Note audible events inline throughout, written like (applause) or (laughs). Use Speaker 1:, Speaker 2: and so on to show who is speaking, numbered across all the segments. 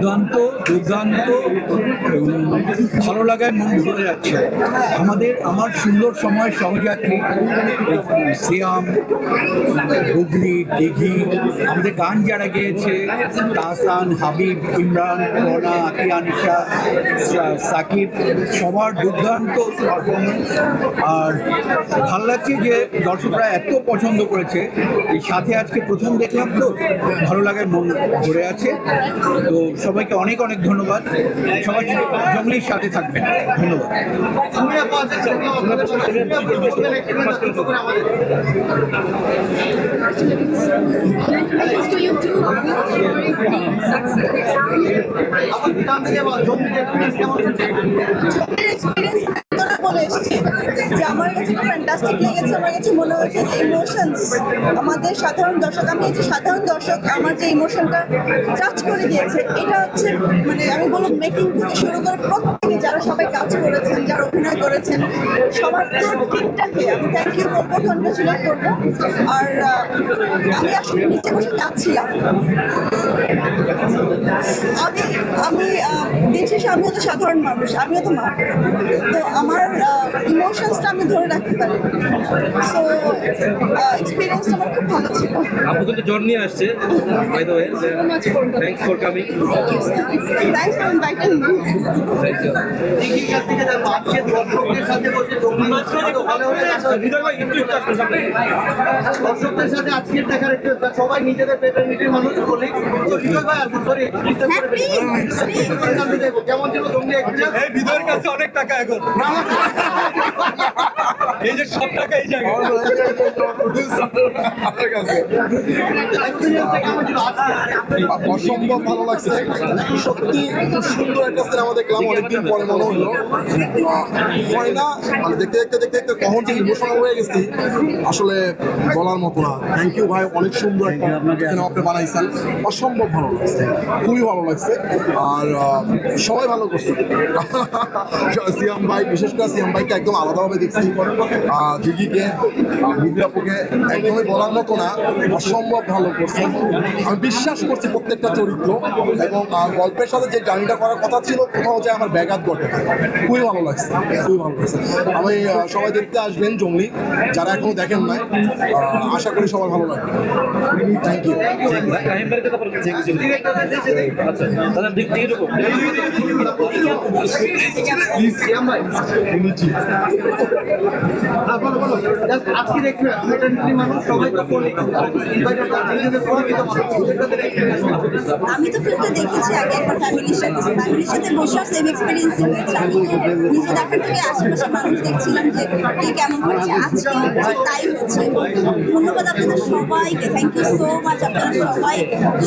Speaker 1: দুর্দান্ত দুর্দান্ত ভালো লাগায় মন ভরে যাচ্ছে। আমাদের, আমার সুন্দর সময় সহযাত্রী সিয়াম হুগলি দিঘি, আমাদের গান যারা গেয়েছে, তাহসান, হাবিব, ইমরান, রনা, আতিয়া, নিশা সাকিব, সবার দুর্দান্ত পারফরমেন্স আর ভালো লাগছে যে দর্শকরা এত পছন্দ করেছে। এই সাথে আজকে প্রথম দেখলাম তো, ভালো লাগার মন ভরে আছে। তো সবাইকে অনেক অনেক ধন্যবাদ। সবাই জঙ্গলির সাথে থাকবেন। ধন্যবাদ।
Speaker 2: বলে এসেছি যে আমার কাছে খুব ফ্যান্টাস্টিক লেগেছে, আমার কাছে মনে হয়েছে যে ইমোশনস আমাদের সাধারণ দর্শক, আমি যে সাধারণ দর্শক, আমার যে ইমোশনটা টাচ করে দিয়েছে, এটা হচ্ছে মানে আমি বলব মেকিং থেকে শুরু করে প্রত্যেকে যারা সবাই কাজ করেছেন, যারা অভিনয় করেছেন, সবার প্রত্যেকটাকে আমি থ্যাংক ইউ করব কনগ্রেচুলেট করব। আর আমি আসলে নিচে বসে কাঁদছিলাম। আমি আমি আমিও তো সাধারণ মানুষ আমিও তো মা তো আমার ইমোশনসটা আমি ধরে রাখতে পারি সো এক্সপিরিয়েন্সটা আমার খুব ভালো ছিল
Speaker 3: আপু কিন্তু জ্বর নিয়ে আসছে by the way thanks for coming
Speaker 2: thanks for inviting me
Speaker 4: দর্শকদের সাথে আজকের দেখার একটু সবাই নিজেদের পেটের নিজের মানুষ বলি তো হৃদয় ভাই আসুন সরি কেমন ছিল জঙ্গলি এক্সপিরিয়েন্স
Speaker 3: হৃদয়ের কাছে অনেক টাকা এখন। (laughs) সব টাকা এই জায়গায়
Speaker 5: অসম্ভব ভালো লাগছে। সত্যি খুব সুন্দর একটা সিনেমা দেখলাম অনেকদিন পরে মনে হলো। হয় না মানে দেখতে দেখতে দেখতে দেখতে কখন যে ইমোশনাল হয়ে গেছি আসলে বলার মতো না। থ্যাংক ইউ ভাই অনেক সুন্দর একটা সিনেমা আপনি বানাইছেন। অসম্ভব ভালো লাগছে খুবই ভালো লাগছে। আর সবাই ভালো করছে। (laughs) সিয়াম ভাই বিশেষ করে সিয়াম ভাইকে একদম আলাদাভাবে দেখছি। দিদিকে মুদ্রাপুকে একদমই বলার মতো না, অসম্ভব ভালো করছে। আমি বিশ্বাস করছি প্রত্যেকটা চরিত্র এবং গল্পের সাথে যে জার্নিটা করার কথা ছিল, কোথাও যে আমার ব্যাঘাত ঘটে খুবই ভালো লাগছে, খুবই ভালো লাগছে। আমি সবাই দেখতে আসবেন জঙ্গলি, যারা এখনও দেখেন নাই আশা করি সবার ভালো লাগবে। থ্যাংক ইউ
Speaker 2: আমি তো ফিল্মটা দেখেছি আগে একবার ফ্যামিলির সাথে। ফ্যামিলির সাথে বসার সেম এক্সপিরিয়েন্স হয়েছে। আমি নিজে দেখার থেকে আশেপাশে মানুষ দেখছিলাম যে কে কেমন করছে, আজকে তাই হচ্ছে। ধন্যবাদ আপনাদের সবাইকে। থ্যাংক ইউ সো মাচ আপনারা সবাই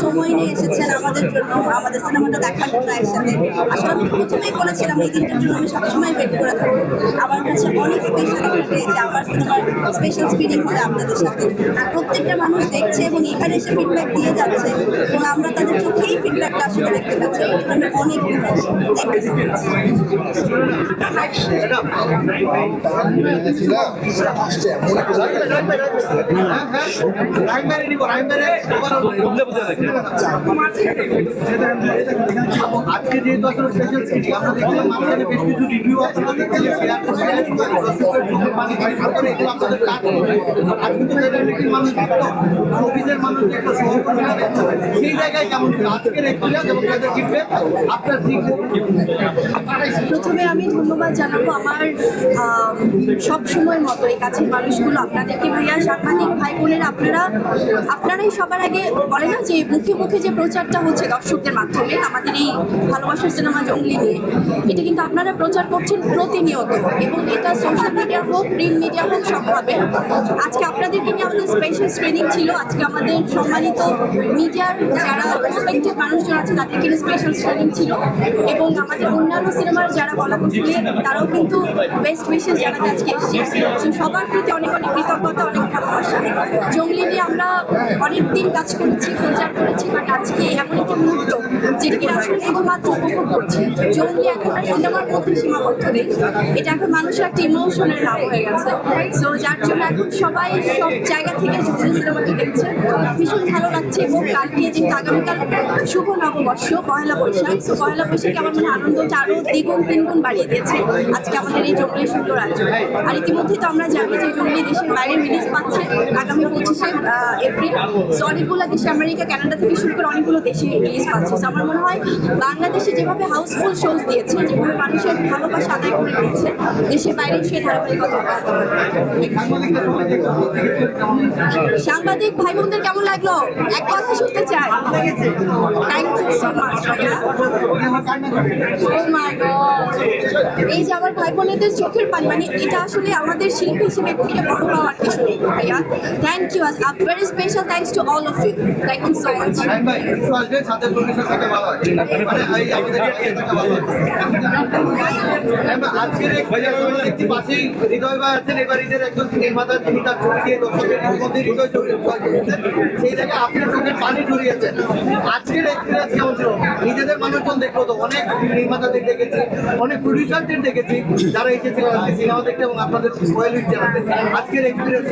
Speaker 2: সময় নিয়ে এসেছেন আমাদের জন্য। আমাদের সিনেমাটা দেখার জন্য একসাথে। আসলে আমি প্রথমেই বলেছিলাম, এই দিনটার জন্য আমি সবসময় ওয়েট করে থাকি আমার কাছে অনেক স্পেশাল একটা ডে যে আমার সিনেমার স্পেশাল স্ক্রিনিং হবে আপনাদের সাথে। প্রত্যেকটা মানুষ দেখছে এবং এখানে এসে ফিডব্যাক দিয়ে যাচ্ছে এবং আমরা তাদের চোখেই ফিডব্যাকটা আসলে দেখতে পাচ্ছি। আমি অনেক
Speaker 3: বুঝলে দেখে
Speaker 4: আজকে যেহেতু আসলে স্পেশাল আমরা দেখলাম বেশ কিছু রিভিউ আপনাদের
Speaker 6: প্রথমে আমি ধন্যবাদ জানাব আমার সব সময় মতো এই কাছের মানুষগুলো, আপনাদেরকে ভাইয়া, সাংবাদিক ভাই বোনেরা, আপনারা, আপনারাই সবার আগে বলে না যে মুখে মুখে যে প্রচারটা হচ্ছে দর্শকদের মাধ্যমে, আমাদের এই ভালোবাসার সিনেমা জঙ্গলি নিয়ে। এটা কিন্তু আপনারা প্রচার করছেন প্রতিনিয়ত এবং এটা সোশ্যাল মিডিয়া হোক প্রিন্ট মিডিয়া হোক হবে। আজকে আপনাদেরকে নিয়ে আমাদের স্পেশাল ট্রেনিং ছিল। আজকে আমাদের সম্মানিত মিডিয়ার যারা রেসপেক্টেড মানুষজন আছে, তাদেরকে নিয়ে স্পেশাল ট্রেনিং ছিল। এবং আমাদের অন্যান্য সিনেমার যারা বলা তারাও কিন্তু বেস্ট উইশেস জানাতে আজকে এসেছে। সবার প্রতি অনেক অনেক কৃতজ্ঞতা, অনেক ভালোবাসা জঙ্গলি নিয়ে আমরা অনেক দিন কাজ করেছি প্রচার করেছি বাট আজকে এমন একটি মুহূর্ত যেটিকে আসলে শুধুমাত্র উপভোগ করছি। জঙ্গলি এখন সিনেমার মধ্যে সীমাবদ্ধ নেই। এটা এখন মানুষের একটা ইমোশনের নাম হয়ে গেছে। সো যার জন্য এখন সবাই সব জায়গা থেকে জঙ্গলি সিনেমাটি দেখছে। ভীষণ ভালো লাগছে এবং কালকে যেহেতু আগামীকাল শুভ নববর্ষ, পয়লা বৈশাখ সো পয়লা বৈশাখে আমার মনে আনন্দটা আরও দ্বিগুণ, তিনগুণ বাড়িয়ে দিয়েছে আজকে আমাদের এই জঙ্গলি সুন্দর আয়োজন। আর ইতিমধ্যেই তো আমরা জানি যে জঙ্গলি দেশের বাইরে রিলিজ পাচ্ছে। আগামী পঁচিশে এপ্রিল। সো অনেকগুলো দেশে, আমেরিকা, কানাডা থেকে শুরু করে অনেকগুলো দেশে রিলিজ পাচ্ছে। So, আমার মনে হয় বাংলাদেশে যেভাবে হাউসফুল শোজ দিয়েছে, যেভাবে মানুষের ভালোবাসা আদায় করে দিয়েছে দেশের বাইরে সেই ধারাবাহিকতা সাংবাদিক ভাই বোনদের কেমন লাগল? এক কথা শুনতে চাই। থ্যাংক ইউ সো মাচ এই যে আমার ভাই বোনেদের চোখের পানি মানে এটা আসলে আমাদের শিল্পী হিসেবে থেকে বড় পাওয়ার কিছু নেই, ভাইয়া।
Speaker 4: ছাদের পরিবেশের সাথে ভালো হয় মানে এই আমাদের এরিয়া থেকে ভালো হয় হ্যাঁ, ভাই, আজকের হৃদয় এবার ঈদের একজন সেই আপনার পানি আজকের এক্সপিরিয়েন্স কেমন নিজেদের মানুষজন দেখল তো অনেক নির্মাতাদের দেখেছি অনেক প্রডিউসারদের দেখেছি যারা এসেছিলেন সিনেমা দেখতে এবং আপনাদের আজকের এক্সপিরিয়েন্স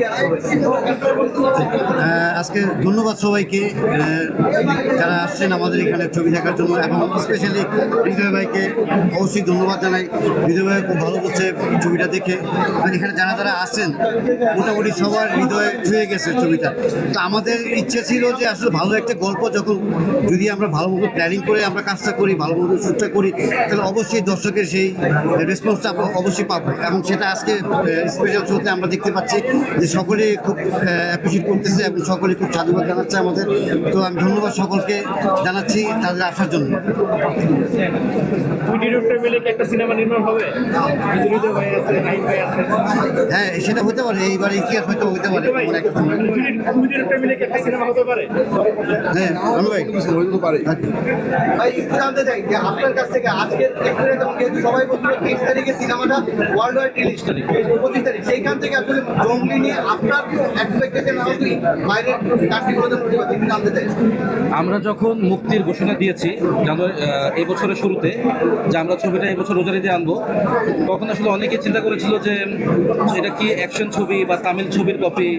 Speaker 7: আজকে ধন্যবাদ সবাইকে। যারা আসছেন আমাদের এখানে ছবি দেখার জন্য এবং স্পেশালি হৃদয় ভাইকে অবশ্যই ধন্যবাদ জানাই। হৃদয় ভাই খুব ভালো করছে ছবিটা দেখে। এখানে যারা যারা আসছেন, মোটামুটি সবার হৃদয়ে ছুঁয়ে গেছে ছবিটা। তো আমাদের ইচ্ছে ছিল যে আসলে ভালো একটা গল্প যখন যদি আমরা ভালো মতো প্ল্যানিং করে আমরা কাজটা করি ভালো মতো শ্যুটটা করি, তাহলে অবশ্যই দর্শকের সেই রেসপন্সটা অবশ্যই পাবো। এবং সেটা আজকে স্পেশাল শোতে আমরা দেখতে পাচ্ছি যে সকলে খুব অ্যাপ্রিসিয়েট করতেছে এবং সকলে খুব সাধুবাদ জানাচ্ছে আমাদের। তো আমি ধন্যবাদ সকলকে জানাচ্ছি তাদের আসার জন্য।
Speaker 3: দুই ডিরেক্টর মিলে কি একটা সিনেমা নির্মাণ হবে? আছে ভাই আছে।
Speaker 7: হ্যাঁ সেটা হতে পারে এইবার ইতিহাস হয়তো হতে পারে।
Speaker 3: দুই ডিরেক্টর মিলে কি একটা সিনেমা হতে পারে?
Speaker 7: হ্যাঁ আনু ভাই।
Speaker 5: হইতে পারে
Speaker 4: ভাই একটু জানতে চাই যে আপনার কাছ থেকে আজকের এক্সপিরিয়েন্স এবং যেহেতু সবাই বলছিল তেইশ তারিখে সিনেমাটা ওয়ার্ল্ড ওয়াইড রিলিজ তারিখ পঁচিশ তারিখ। সেইখান থেকে আসলে জঙ্গলি নিয়ে আপনার এক্সপেকটেশন আরও কি বাইরের জানতে চাই।
Speaker 8: আমরা যখন মুক্তির ঘোষণা দিয়েছি জানুয়ারি আহ, এই বছরের শুরুতে যে আমরা ছবিটা এবছর বছর রোজারিতে আনব। তখন আসলে অনেকে চিন্তা করেছিল যে, এটা কি অ্যাকশন ছবি বা তামিল ছবির কপি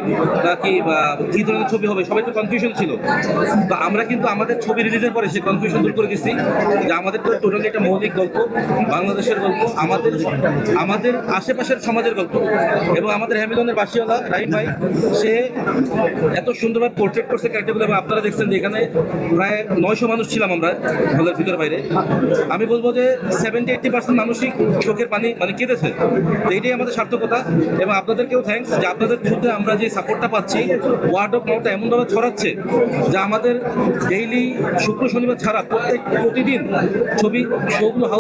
Speaker 8: নাকি বা কী ধরনের ছবি হবে? সবাই তো কনফিউশন ছিল। তো আমরা কিন্তু আমাদের ছবি রিলিজের পরে সেই কনফিউশন দূর করে দিচ্ছি যে আমাদের তো টোটালি একটা মৌলিক গল্প, বাংলাদেশের গল্প, আমাদের আমাদের আশেপাশের সমাজের গল্প। এবং আমাদের হ্যামিলনের বাসিওয়ালা রাহিম ভাই, সে এত সুন্দরভাবে পোর্ট্রেট করছে ক্যারেক্টারগুলো এবং আপনারা দেখছেন যে এখানে প্রায় নয়শো মানুষ ছিলাম আমরা হলের ভিতর বাইরে। আমি বলব যে সেভেন্টি এইটটি পার্সেন্ট মানুষই চোখের পানি মানে কেঁদেছে। তো এটাই আমাদের সার্থকতা এবং আপনাদেরকেও থ্যাংকস যে আপনাদের থ্রুতে আমরা যে সাপোর্টটা পাচ্ছি ওয়ার্ড অফ মাউথটা এমনভাবে ছড়াচ্ছে যা আমাদের ডেইলি শুক্র, শনিবার ছাড়া প্রত্যেক প্রতিদিন ছবি শোগুলো